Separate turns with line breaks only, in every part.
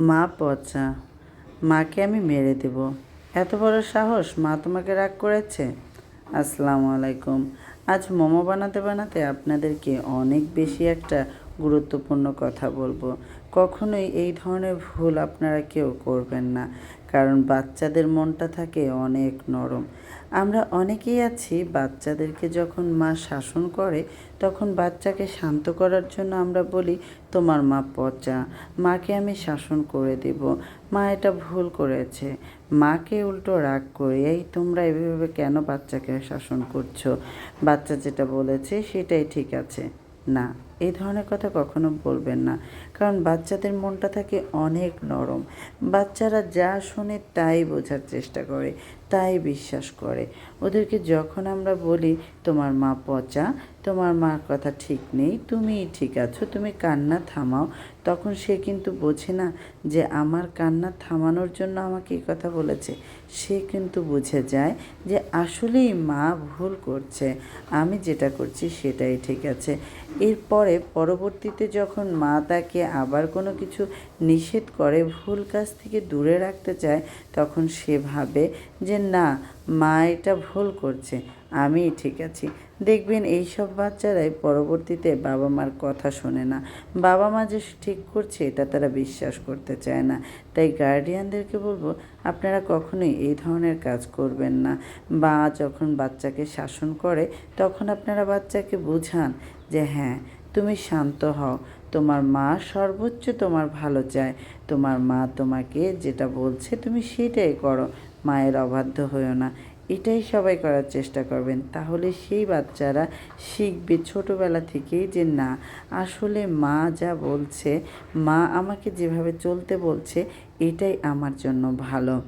মা পচা, মাকে আমি মেরে দেব। এত বড় সাহস মা তোমাকে রাগ করেছে? আসসালামু আলাইকুম। আজ মোমো বানাতে বানাতে আপনাদেরকে অনেক বেশি একটা গুরুত্বপূর্ণ কথা বলব। কখনোই এই ধরনের ভুল আপনারা কেউ করবেন না, কারণ বাচ্চাদের মনটা থাকে অনেক নরম। আমরা অনেকেই আছি, বাচ্চাদেরকে যখন মা শাসন করে, তখন বাচ্চাকে শান্ত করার জন্য আমরা বলি, তোমার মা পচা, মাকে আমি শাসন করে দেব, মা এটা ভুল করেছে, মাকে উল্টো রাগ করে, এই তোমরা এভাবে কেন বাচ্চাকে শাসন করছ? বাচ্চা যেটা বলেছে সেটাই ঠিক আছে। না এই ধরনের কথা কখনো বলবেন না। কারণ বাচ্চাদের মনটা থাকে অনেক নরম। বাচ্চারা যা শোনে তাই বোঝার চেষ্টা করে। তাই বিশ্বাস করে। ওদেরকে যখন আমরা বলি, তোমার মা পচা, তোমার মার কথা ঠিক নেই, তুমিই ঠিক আছো, তুমি কান্না থামাও, তখন সে কিন্তু বোঝে না যে আমার কান্না থামানোর জন্য আমাকে এই কথা বলেছে। সে কিন্তু বুঝে যায় যে আসলেই মা ভুল করছে, আমি যেটা করছি সেটাই ঠিক আছে। এরপরে পরবর্তীতে যখন মা তাকে আবার কোনো কিছু নিষেধ করে, ভুল কাজ থেকে দূরে রাখতে চায়, তখন সে ভাবে যে না, মা এটা ভুল করছে আমি ঠিক আছি। দেখবেন এই সব বাচ্চারাই পরবর্তীতে বাবা মার কথা শোনে না। বাবা মা যে ঠিক করছে, এটা তারা বিশ্বাস করতে চায় না। তাই গার্ডিয়ানদেরকে বলব, আপনারা কখনোই এই ধরনের কাজ করবেন না। বা যখন বাচ্চাকে শাসন করে, তখন আপনারা বাচ্চাকে বুঝান যে হ্যাঁ তুমি শান্ত হও। তোমার মা সর্বোচ্চ তোমার ভালো চায়। তোমার মা তোমাকে যেটা বলছে, তুমি সেটাই করো। মায়ের অবাধ্য হয়েও না। এটাই সবাই করার চেষ্টা করবেন। তাহলে সেই বাচ্চারা শিখবে ছোটোবেলা থেকেই যে, না, আসলে মা যা বলছে, মা আমাকে যেভাবে চলতে বলছে, এটাই আমার জন্য ভালো।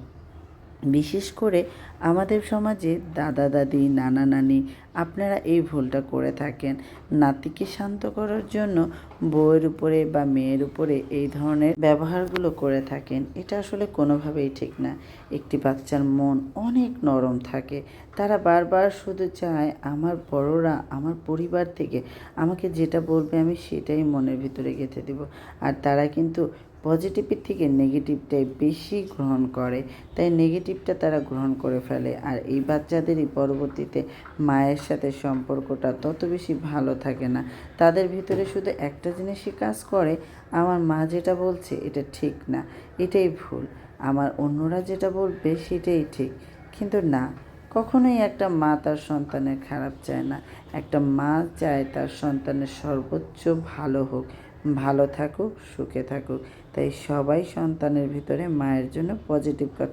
বিশেষ করে আমাদের সমাজে দাদা, দাদি, নানা, নানি, আপনারা এই ভুলটা করে থাকেন। নাতিকে শান্ত করার জন্য বউয়ের উপরে বা মেয়ের উপরে এই ধরনের ব্যবহারগুলো করে থাকেন। এটা আসলে কোনোভাবেই ঠিক না। একটি বাচ্চার মন অনেক নরম থাকে। তারা বারবার শুধু চায়, আমার বড়রা, আমার পরিবার থেকে আমাকে যেটা বলবে আমি সেটাই মনের ভিতরে গেঁথে দেব। আর তারা কিন্তু পজিটিভের থেকে নেগেটিভটাই বেশি গ্রহণ করে। তাই নেগেটিভটা তারা গ্রহণ করে ফেলে। আর এই বাচ্চাদেরই পরবর্তীতে মায়ের সাথে সম্পর্কটা তত বেশি ভালো থাকে না। তাদের ভিতরে শুধু একটা জিনিসই কাজ করে, আমার মা যেটা বলছে এটা ঠিক না, এটাই ভুল। আমার অন্যরা যেটা বলবে সেটাই ঠিক। কিন্তু না, কখনোই একটা মা তার সন্তানের খারাপ চায় না। একটা মা চায় তার সন্তানের সর্বোচ্চ ভালো হোক। ভালো থাকুক সুখে থাকুক। তাই সবাই সন্তানের ভিতরে মায়ের জন্য পজিটিভ কথা